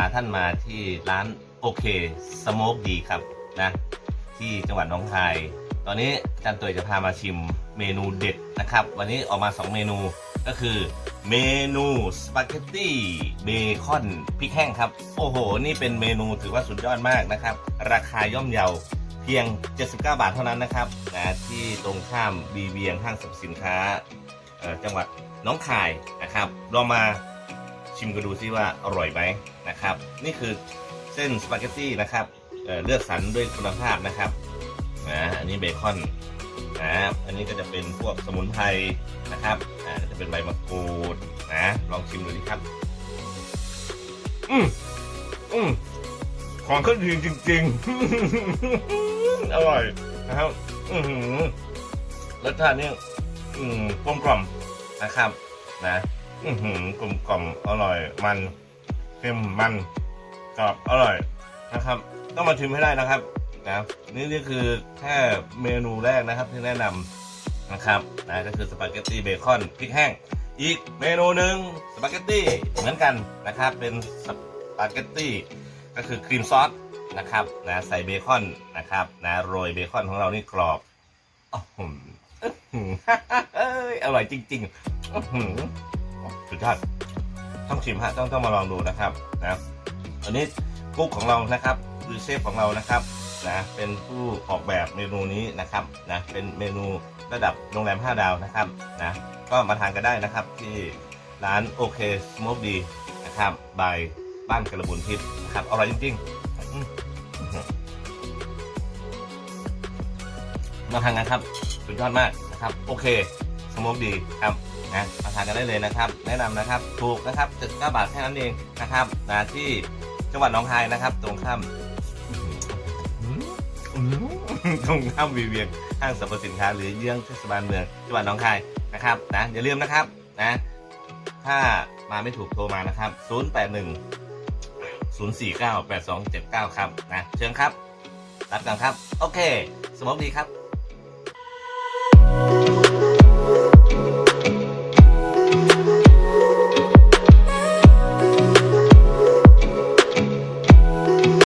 าท่านมาที่ร้านโอเคสโมกดีครับนะที่จังหวัดหนองคาย ตอนนี้อาจารย์ตัวยจะพามาชิมเมนูเด็ดนะครับ วันนี้ออกมา 2 เมนูก็คือเมนูสปาเกตตี้เบคอนพริกแห้งครับ โอ้โห นี่เป็นเมนูถือว่าสุดยอดมากนะครับ ราคาย่อมเยาเพียง 79 บาทเท่านั้นนะครับนะที่ตรงข้ามบีเวียงห้างสรรพสินค้าจังหวัดน้องคายนะครับลองมา ชิมกันดูซิว่าอร่อยไหมนะครับ นี่คือเส้นสปาเกตตี้นะครับเเลือกสรรด้วยคุณภาพนะครับนะอันนี้เบคอนนะอันนี้ก็จะเป็นพวกสมุนไพรนะครับอ่าจะเป็นใบมะกรูดนะลองชิมดูดิครับ อืมอืมของขึ้นจริงจริงๆอร่อยนะครับ อือหือรสชาตินี่อืมกลมกล่อมนะครับ นะ อือหือกลมกล่อมอร่อยมันเค็มมันกรอบอร่อยนะครับ ต้องมาชิมให้ได้นะครับนะนี่นี่คือแค่เมนูแรกนะครับที่แนะนำนะครับนะก็คือสปาเกตตี้เบคอนพริกแห้ง อีกเมนูหนึ่งสปาเกตตี้เหมือนกันนะครับ เป็นสปาเกตตี้ก็คือครีมซอสนะครับนะใส่เบคอนนะครับนะโรยเบคอนของเรานี่กรอบอื้อหือเอ้ยอร่อยจริงๆ ยอดต้องชิมฮะต้องต้องมาลองดูนะครับนะอันนี้กุ๊กของเรานะครับหรือเชฟของเรานะครับนะเป็นผู้ออกแบบเมนูนี้นะครับนะเป็นเมนูระดับโรงแรม 5 ดาวนะครับนะก็มาทานกันได้นะครับที่ร้านโอเคสโมกดีนะครับบายบ้านกระบุนทิพย์นะครับอร่อยจริงๆมมาทานกันครับสุดยอดมากนะครับ โอเคสโมกดีครับ นะมาทานกันได้เลยนะครับ แนะนำนะครับถูกนะครับ79บาทแค่นั้นเองนะครับนะที่จังหวัดหนองคายนะครับ ตรงข้ามตรงข้ามวีเวียงห้างสรรพสินค้าหรือเยื้องเทศบาลเมืองจังหวัดหนองคายนะครับนะอย่าลืมนะครับนะถ้ามาไม่ถูกโทรมานะครับ 081 049 8279 ครับนะเชิญครับ รับกันครับ โอเค สมองดีครับ